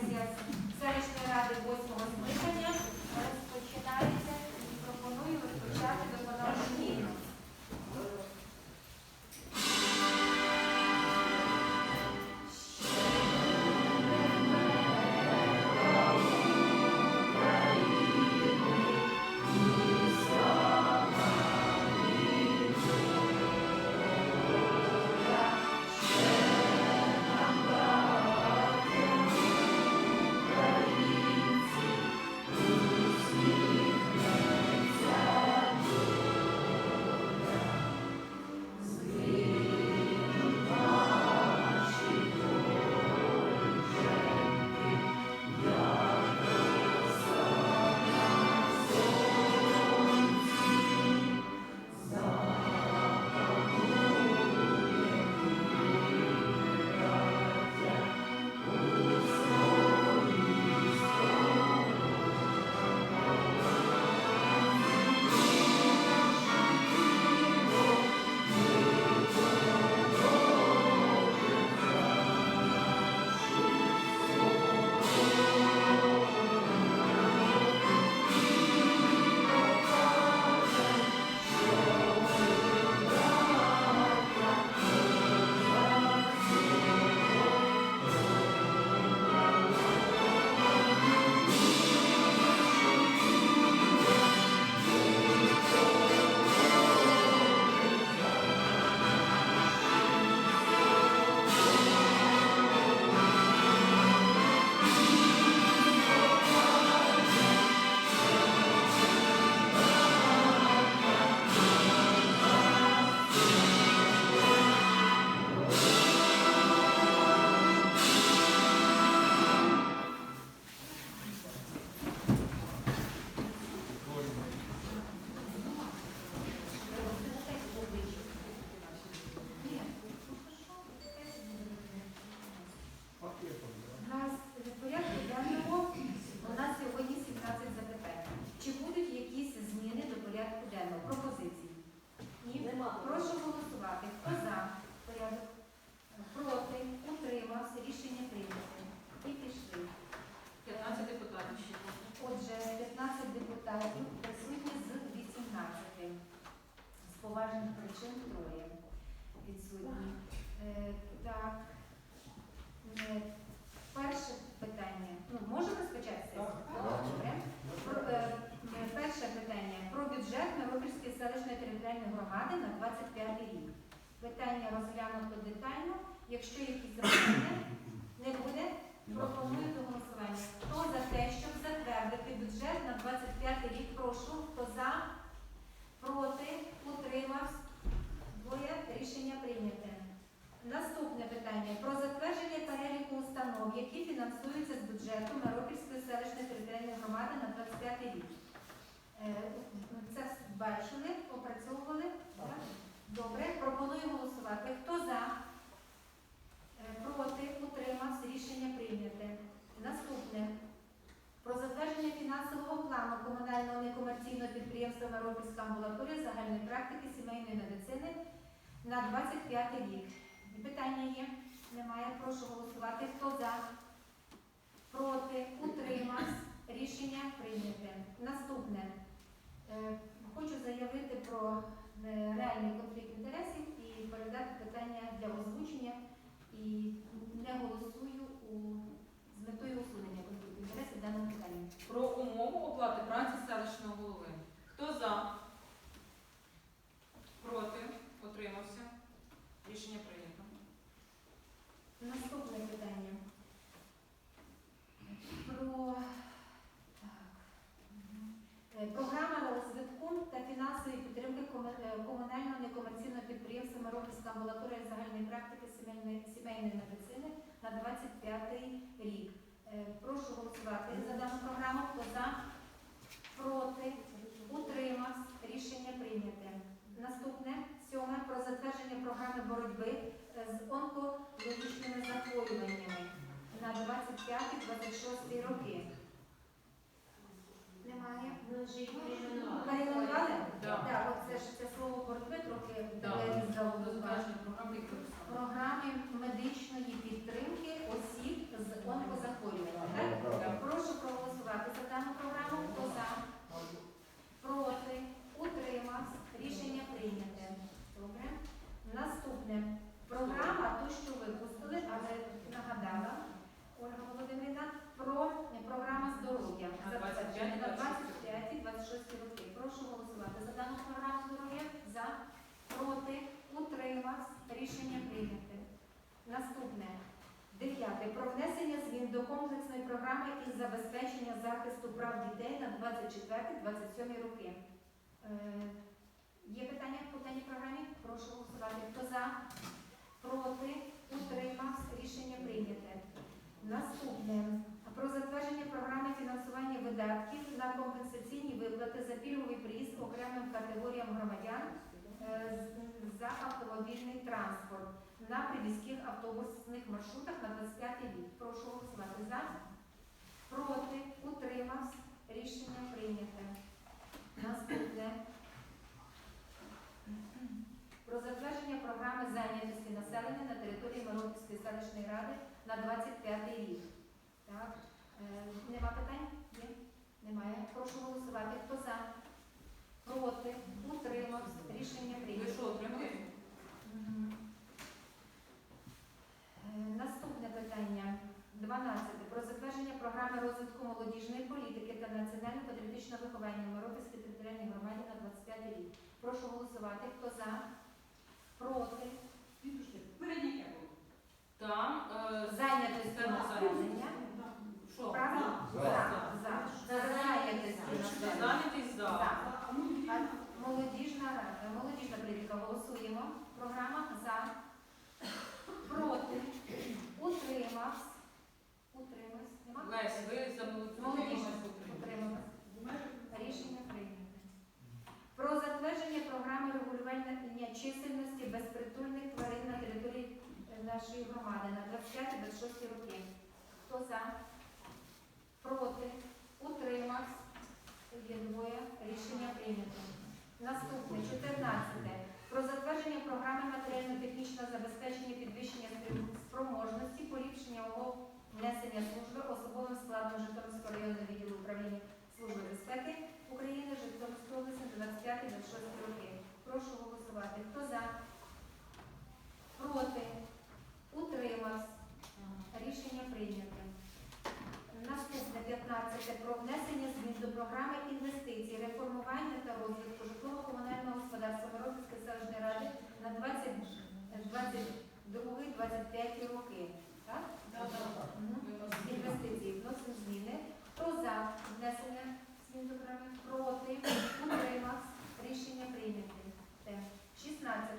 сесія селищної поважних троє відсутні. Е, Так. Е, Перше питання. Ну, можемо розпочати сесію? Добре. Про, е, е, Перше питання про бюджет Миропільської селищної територіальної громади на 25 рік. Питання розглянуто детально. Якщо якісь запитання не буде, пропоную до голосування. Хто за те, щоб затвердити бюджет на 25 рік? Прошу. Хто за? Проти? Утримався? Двоє. Рішення прийняте. Наступне питання про затвердження переліку установ, які фінансуються з бюджету Миропільської селищної територіальної громади на 25 рік. Е, Це бачили, опрацьовували? Добре, пропоную голосувати. Хто за? Е, Проти? Утримався? Рішення прийняте. Наступне. Про затвердження фінансового плану комунального некомерційного підприємства Миропільська амбулаторія загальної практики сімейної медицини на 25 рік. Питання є? Немає. Прошу голосувати. Хто за? Проти? Утримався? Рішення прийняте. Наступне. Е, Хочу заявити про е, реальний конфлікт інтересів і передати питання для озвучення і не голосую у, з метою усунення конфлікту інтересів в даному питанні. Про умову оплати праці селищного голови. Хто за? Проти? Утримався? Рішення прийнято. Наступне питання. Про так. мгм. Е, програма розвитку та фінансової підтримки коме- е, комунального некомерційного підприємства Миропільська амбулаторія загальної практики сімейної, сімейної медицини на 25 рік. Е, Прошу голосувати за дану програму. Хто за? Проти? Утримався? Рішення прийняте. Наступне сьоме про затвердження програми боротьби е, з онкологічними захворюваннями на 25-26 роки. Немає? Перейменували? Так, от це ж це слово боротьби трохи Да. далеко Про здавалося. затвердження програми. Програмі медичної підтримки осіб з онкозахворюваннями. роки. Прошу голосувати за дану програму здоров'я. За, проти, утримався. Рішення прийняте. Наступне. Дев'яте. Про внесення змін до комплексної програми із забезпечення захисту прав дітей на 24-27 роки. Е, Є питання по даній програмі? Прошу голосувати. Хто за? Проти? Утримався? Рішення прийняте. Наступне. Про затвердження програми фінансування видатків на компенсаційні виплати за пільговий приїзд окремим категоріям громадян за автомобільний транспорт на приміських автобусних маршрутах на 25 рік. Прошу голосувати за. Проти? Утримався? Рішення прийняте. Наступне. Про затвердження програми зайнятості населення на території Миропільської селищної ради на 25 рік. Так. Е, нема питань? Є? Немає. Прошу голосувати. Хто за? Проти? Утримався? Рішення Ви що? Мгм. Е, Наступне питання. 12. Про затвердження програми розвитку молодіжної політики та національно-патріотичного виховання Миропільській територіальній громаді на 25 рік. Прошу голосувати. Хто за? Проти? Передняке було. Там е, Зайнятості система. Що? Правильно? За. За. За. За зайнятості населення. Зайнятість за. А молодіжна. Голосуємо. Програма за. Проти. Утримався. Утримався. Лесь, ви за молодіжну Молодіжна. Утримався. Рішення прийнято. Про затвердження програми регулювання чисельності безпритульних тварин на території нашої громади на 25-26 роки. Хто за? Проти? Утримався? Є двоє. Рішення прийнято. Наступне, 14. Про затвердження програми матеріально-технічного забезпечення підвищення спроможності, поліпшення умов внесення служби особовим складом Житомирського районного відділу управління Служби безпеки України Житомирської області на 25-26 роки. Прошу голосувати. Хто за? Проти? Утримався? Рішення прийнято. Наступне 15. Про внесення змін до програми інвестицій, реформування та розвитку житлово-комунального господарства Миропільської селищної ради на 22-25 роки. Так? Мгм. Інвестиції вносимо зміни. Хто за внесення змін до програми? Проти? Утримався? Рішення прийнято. 16.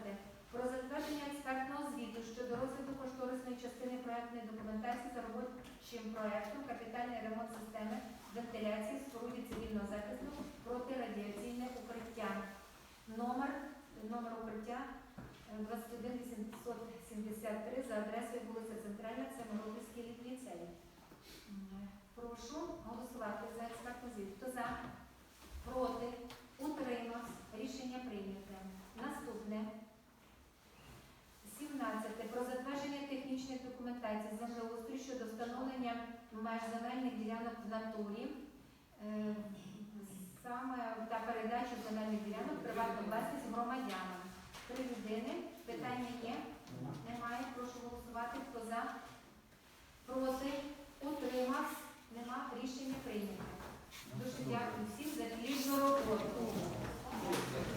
Про затвердження експертного звіту щодо розвитку кошторисної частини проектної документації за робочим проектом капітальний ремонт системи вентиляції споруді цивільного захисту протирадіаційне укриття. Номер, номер укриття е, 21873 за адресою вулиця Центральна, це Миропільський ліцей. Прошу голосувати за експертний звіт. Хто за? Проти? Утримався? Рішення прийнято. Наступне. 17. Про затвердження технічної документації землеустрою щодо встановлення меж земельних ділянок в натурі саме та передачу земельних ділянок приватної власність громадянам. Три людини. Питання є? Немає. Прошу голосувати. Хто за? Проти? Утримав? Нема. Рішення прийнято. Дуже дякую всім за плідну роботу.